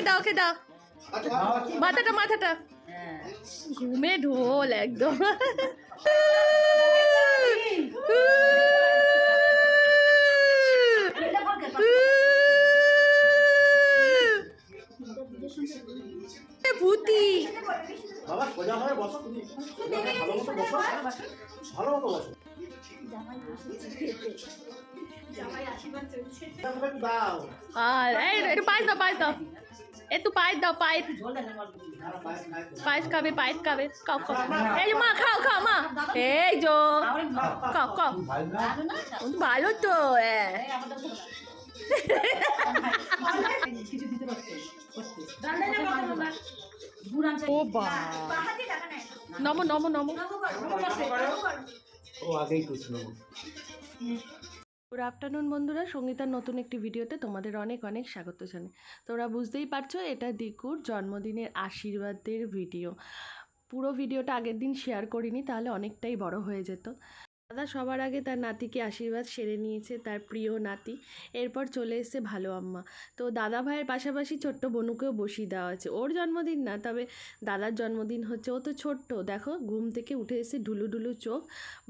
ওকে দাও ওকে দাও। মাথাটা মাথাটা। ঘুমে ঢোল একদম। ভূতি। বাবা সোজা হয়ে বসো। তুমি ভালো মতো বসো। ভালো মতো বসো তারপরে একটু দাও আর এই পায়েস দাও পায়েস দাও। একটু পায়েস দাও পায়েস। পায়েস খাবে পায়েস খাবে। খাও খাও। এই যে মা খাও খাও মা। এই যো খাও খাও। ভালো তো হ্যাঁ ও বা। নমো নমো নমো। ও আগেই করছিল গুড আফটারনুন বন্ধুরা, সঙ্গীতার নতুন একটি ভিডিওতে তোমাদের অনেক অনেক স্বাগত জানাই। তোমরা বুঝতেই পারছ, এটা দিকুর জন্মদিনের আশীর্বাদের ভিডিও। পুরো ভিডিওটা আগের দিন শেয়ার করিনি, তাহলে অনেকটাই বড় হয়ে যেত। দাদা সবার আগে তার নাতিকে আশীর্বাদ সেরে নিয়েছে তার প্রিয় নাতি। এরপর চলে এসেছে ভালো আম্মা। তো দাদা ভাইয়ের পাশাপাশি ছোট্ট বনুকেও বসিয়ে দেওয়া আছে ওর জন্মদিন না, তবে দাদার জন্মদিন হচ্ছে। ও তো ছোট্ট, দেখো ঘুম থেকে উঠে এসে ঢুলু ঢুলু চোখ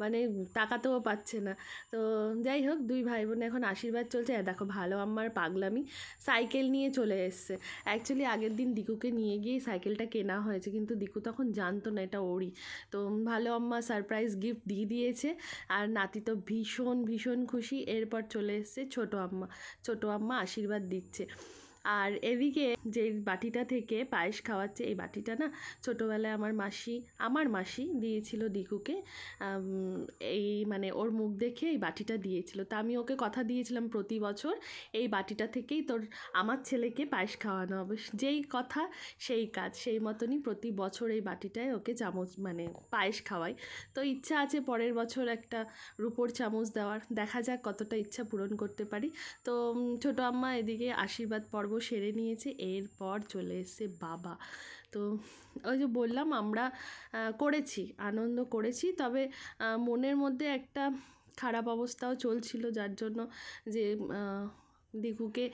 মানে তাকাতেও পাচ্ছে না। তো যাই হোক, দুই ভাই বোন এখন আশীর্বাদ চলছে। দেখো ভালো আম্মার পাগলামি সাইকেল নিয়ে চলে এসছে। অ্যাকচুয়ালি আগের দিন দিকুকে নিয়ে গিয়ে সাইকেলটা কেনা হয়েছে, কিন্তু দিকু তখন জানতো না এটা ওরই। তো ভালো আম্মা সারপ্রাইজ গিফট দিয়ে দিয়েছে। আর নাতি তো ভীষণ ভীষণ খুশি। এরপর চলে এসছে ছোটো আম্মা। ছোটো আম্মা আশীর্বাদ দিচ্ছে। আর এদিকে যে বাটিটা থেকে পায়েস খাওয়াচ্ছে, এই বাটিটা না ছোটোবেলায় আমার মাসি আমার মাসি দিয়েছিল দিকুকে। এই মানে ওর মুখ দেখে এই বাটিটা দিয়েছিল। তা আমি ওকে কথা দিয়েছিলাম প্রতি বছর, এই বাটিটা থেকেই তোর আমার ছেলেকে পায়েস খাওয়ানো হবে। যেই কথা, সেই কাজ, সেই মতনই প্রতি বছর এই বাটিটায় ওকে চামচ মানে পায়েস খাওয়াই। তো ইচ্ছা আছে পরের বছর একটা রুপোর চামচ দেওয়ার। দেখা যাক কতটা ইচ্ছা পূরণ করতে পারি। তো ছোটো আম্মা এদিকে আশীর্বাদ পর্ব সেরে নিয়েছে, এরপর চলে এসছে বাবা। তো ওই যে বললাম, আমরা করেছি, আনন্দ করেছি, তবে মনের মধ্যে একটা খারাপ অবস্থাও চলছিল, যার জন্য যে দিকুকে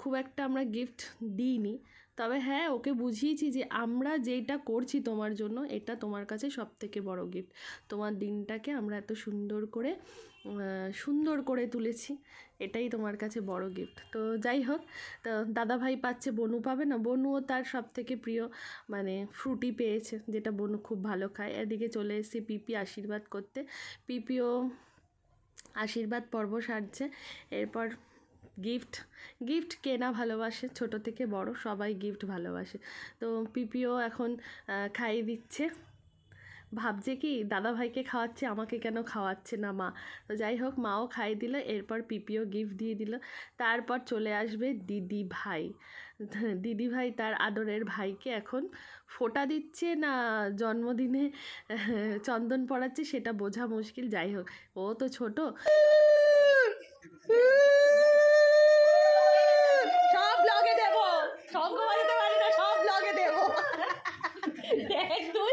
খুব একটা আমরা গিফট দিইনি। তবে হ্যাঁ ওকে বুঝিয়েছি যে আমরা যেটা করছি তোমার জন্য, এটা তোমার কাছে সব থেকে বড় গিফট তোমার দিনটাকে আমরা এত সুন্দর করে সুন্দর করে তুলেছি, এটাই তোমার কাছে বড় গিফট তো যাই হোক, তো দাদা ভাই পাচ্ছে, বনু পাবে না? বনুও তার সব থেকে প্রিয় মানে ফ্রুটি পেয়েছে, যেটা বনু খুব ভালো খায়। এদিকে চলে এসেছে পিপি আশীর্বাদ করতে। পিপিও আশীর্বাদ পর্ব সারছে। এরপর গিফট গিফট কেনা ভালোবাসে, ছোট থেকে বড় সবাই গিফট ভালোবাসে। তো পিপিও এখন খাইয়ে দিচ্ছে। ভাবছে কি দাদা ভাইকে খাওয়াচ্ছে, আমাকে কেন খাওয়াচ্ছে না মা? তো যাই হোক, মাও খাইয়ে দিল, এরপর পিপিও গিফট দিয়ে দিল। তারপর চলে আসবে দিদি ভাই দিদি ভাই তার আদরের ভাইকে এখন ফোঁটা দিচ্ছে না, জন্মদিনে চন্দন পড়াচ্ছে সেটা বোঝা মুশকিল। যাই হোক, ও তো ছোট সব ব্লগে দেব সঙ্গ বাজাতে পারি না সব ব্লগে দেব দেখ তুই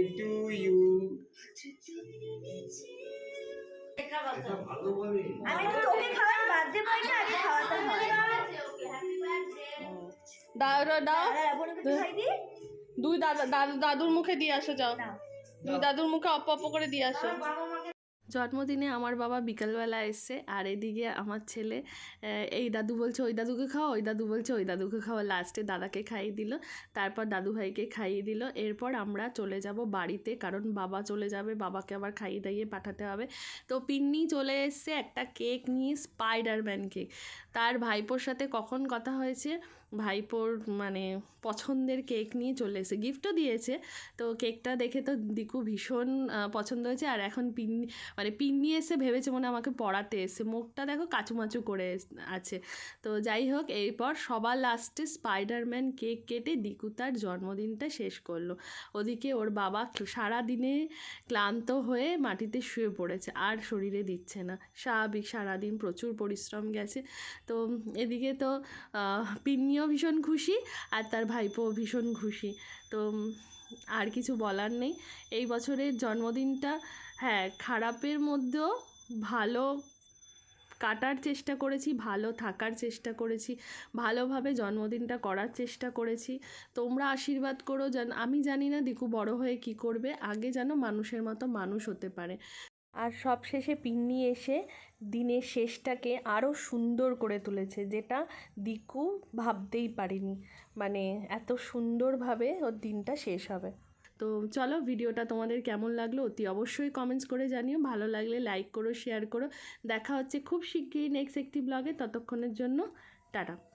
birthday to you. আমি তো তোকে খাওয়াই বার্থডে বয়টা আগে খাওয়াতে হয় দাও দাও দাদা বোনকে তো খাই দি দুই দাদা দাদুর মুখে দিয়ে আসো যাও দুই দাদুর মুখে অপ অপ করে দিয়ে আসো জন্মদিনে আমার বাবা বিকালবেলা এসছে, আর এদিকে আমার ছেলে এই দাদু বলছে, ওই দাদুকে খাও, ওই দাদু বলছে, ওই দাদুকে খাওয়া লাস্টে দাদাকে খাইয়ে দিল, তারপর দাদু ভাইকে খাইয়ে দিল। এরপর আমরা চলে যাব বাড়িতে, কারণ বাবা চলে যাবে, বাবাকে আবার খাইয়ে দাইয়ে পাঠাতে হবে। তো পিন্নি চলে এসছে একটা কেক নিয়ে স্পাইডারম্যান কেক। তার ভাইপোর সাথে কখন কথা হয়েছে? ভাইপোর মানে পছন্দের কেক নিয়ে চলে এসে গিফটও দিয়েছে। তো কেকটা দেখে তো দিকু ভীষণ পছন্দ হয়েছে। আর এখন পিন মানে পিন্নি এসে ভেবেছে মনে আমাকে পড়াতে এসে। মুখটা দেখো কাচুমাচু করে আছে। তো যাই হোক, এরপর সবার লাস্টে স্পাইডারম্যান কেক কেটে দিকু তার জন্মদিনটা শেষ করল। ওদিকে ওর বাবা সারা দিনে ক্লান্ত হয়ে মাটিতে শুয়ে পড়েছে। আর শরীরে দিচ্ছে না। স্বাভাবিক সারাদিন প্রচুর পরিশ্রম গেছে। তো এদিকে তো পিন্নিও ভীষণ খুশি আর তার ভাইপো ভীষণ খুশি। তো আর কিছু বলার নেই। এই বছরের জন্মদিনটা হ্যাঁ খারাপের মধ্যেও ভালো কাটার চেষ্টা করেছি, ভালো থাকার চেষ্টা করেছি, ভালোভাবে জন্মদিনটা করার চেষ্টা করেছি। তোমরা আশীর্বাদ করো যেন, আমি জানি না দিকু বড় হয়ে কি করবে, আগে যেন মানুষের মতো মানুষ হতে পারে। আর সবশেষে পিন্নি এসে দিনের শেষটাকে আরও সুন্দর করে তুলেছে, যেটা দিকু ভাবতেই পারিনি। মানে এত সুন্দরভাবে ওর দিনটা শেষ হবে। তো চলো ভিডিওটা তোমাদের কেমন লাগল অতি অবশ্যই কমেন্টস করে জানিও। ভালো লাগলে লাইক করো শেয়ার করো। দেখা হচ্ছে খুব শিগগিরই নেক্সট একটি ব্লগে ততক্ষণের জন্য টাটা।